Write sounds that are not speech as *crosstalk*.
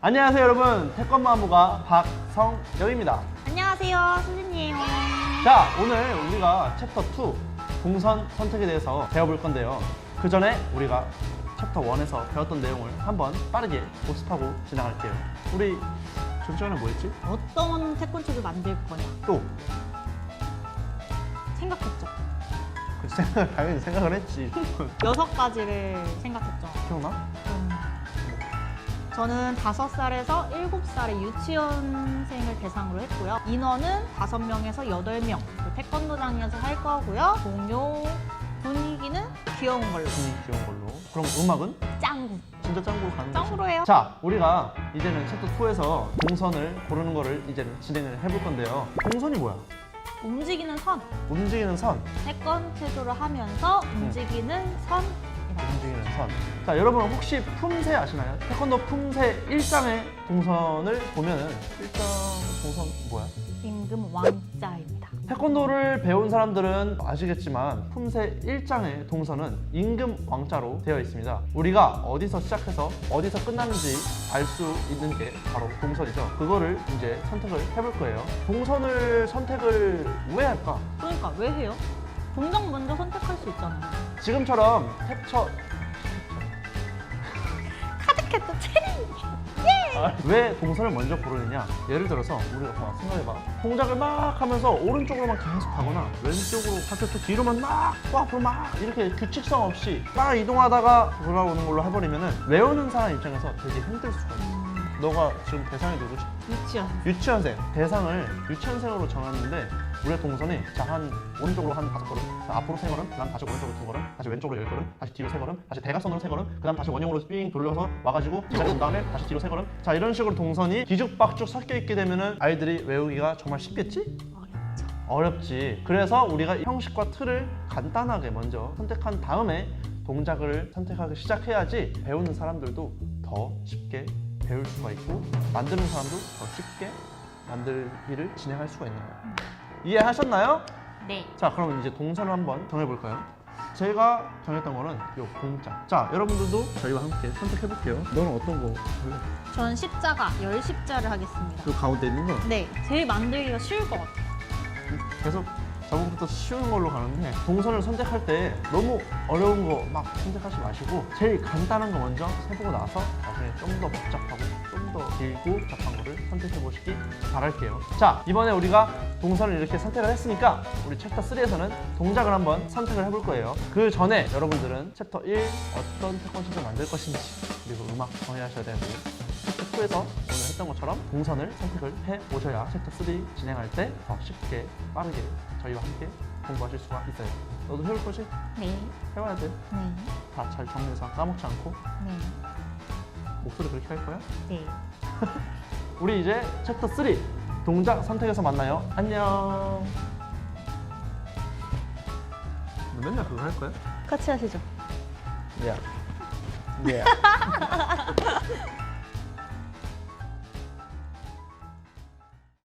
안녕하세요 여러분 태권마무가 박성영입니다 안녕하세요, 수진이에요. 자 오늘 우리가 챕터 2 동선 선택에 대해서 배워볼 건데요 그 전에 우리가 챕터 1에서 배웠던 내용을 한번 빠르게 복습하고 지나갈게요 우리 좀 전에 뭐 했지? 어떤 태권초를 만들 거냐 또 생각했죠. 그 생각, 당연히 생각을 했지 *laughs* 여섯 가지를 생각했죠. 기억나? 음. 저는 다섯 살에서 일곱 살의 유치원생을 대상으로 했고요. 인원은 다섯 명에서 여덟 명. 그 태권도장에서 할 거고요. 동요 분위기는 귀여운 걸로. 음, 귀여운 걸로 그럼 음악은? 짱구. 진짜 짱구로 가는 거지 짱구로 해요. 자, 우리가 이제는 챕터 2에서 동선을 고르는 거를 이제는 진행을 해볼 건데요. 동선이 뭐야? 움직이는 선. 움직이는 선, 태권 체조를 하면서 움직이는 선. 움직이는 선. 자, 여러분 혹시 품새 아시나요? 태권도 품새 1장의 동선을 보면은 1장 동선 뭐야? 임금 왕자입니다. 태권도를 배운 사람들은 아시겠지만 품새 1장의 동선은 임금 왕자로 되어 있습니다. 우리가 어디서 시작해서 어디서 끝났는지 알 수 있는 게 바로 동선이죠. 그거를 이제 선택을 해볼 거예요. 동선을 선택을 왜 할까? 그러니까 왜 해요? 동작 먼저 선택할 수 있잖아요. 지금처럼 캡처 *laughs* 카드캐터 체리. 왜 동선을 먼저 고르느냐? 예를 들어서 우리가 봐, 생각해봐. 동작을 막 하면서 오른쪽으로만 계속 가거나 왼쪽으로 반대쪽 뒤로만 막, 또 앞으로 막 이렇게 규칙성 없이 막 이동하다가 돌아오는 걸로 해버리면은 외우는 사람 입장에서 되게 힘들 수가 있어. 너가 지금 대상이 누구지? 유치원. 유치원생. 대상을 유치원생으로 정했는데 우리의 동선이 자한 오른쪽으로 한 다섯 걸음, 자, 앞으로 세 걸음, 그다음 다시 오른쪽으로 두 걸음, 다시 왼쪽으로 열 걸음, 다시 뒤로 세 걸음, 다시 대각선으로 세 걸음, 그다음 다시 원형으로 삥 돌려서 와가지고 제자리 온 다음에 다시 뒤로 세 걸음. 자 이런 식으로 동선이 뒤죽박죽 섞여 있게 되면은 아이들이 외우기가 정말 쉽겠지? 어렵지. 그래서 우리가 형식과 틀을 간단하게 먼저 선택한 다음에 동작을 선택하기 시작해야지 배우는 사람들도 더 쉽게 배울 수가 있고 만드는 사람도 더 쉽게 만들기를 진행할 수가 있는 거예요. 이해하셨나요? 네. 자, 그럼 이제 동선을 한번 정해볼까요? 제가 정했던 거는 요 공자. 자, 여러분들도 저희와 함께 선택해볼게요. 너는 어떤 거 할래? 전 십자가, 열 십자를 하겠습니다. 그 가운데 있는 거? 네. 제일 만들기가 쉬울 것 같아요. 계속 저번부터 쉬운 걸로 가는데 동선을 선택할 때 너무 어려운 거 막 선택하지 마시고 제일 간단한 거 먼저 해보고 나서 나중에 좀 더 복잡하고 좀 더 길고 복잡한 거를 선택해 보시기 바랄게요. 자 이번에 우리가 동선을 이렇게 선택을 했으니까 우리 챕터 3에서는 동작을 한번 선택을 해볼 거예요. 그 전에 여러분들은 챕터 1 어떤 태권도를 만들 것인지 그리고 음악 정해하셔야 되고 챕터 2에서 오늘 했던 것처럼 동선을 선택을 해 오셔야 챕터 3 진행할 때 더 쉽게 빠르게 저희와 함께 공부하실 수가 있어요. 너도 해볼 거지? 네. 해봐야 돼. 네. 다 잘 정리해서 까먹지 않고 네. 목소리 그렇게 할 거야? 네. *laughs* 우리 이제 챕터 3 동작 선택에서 만나요. 안녕. 너 맨날 그거 할 거야? 같이 하시죠. 야. *laughs* 야.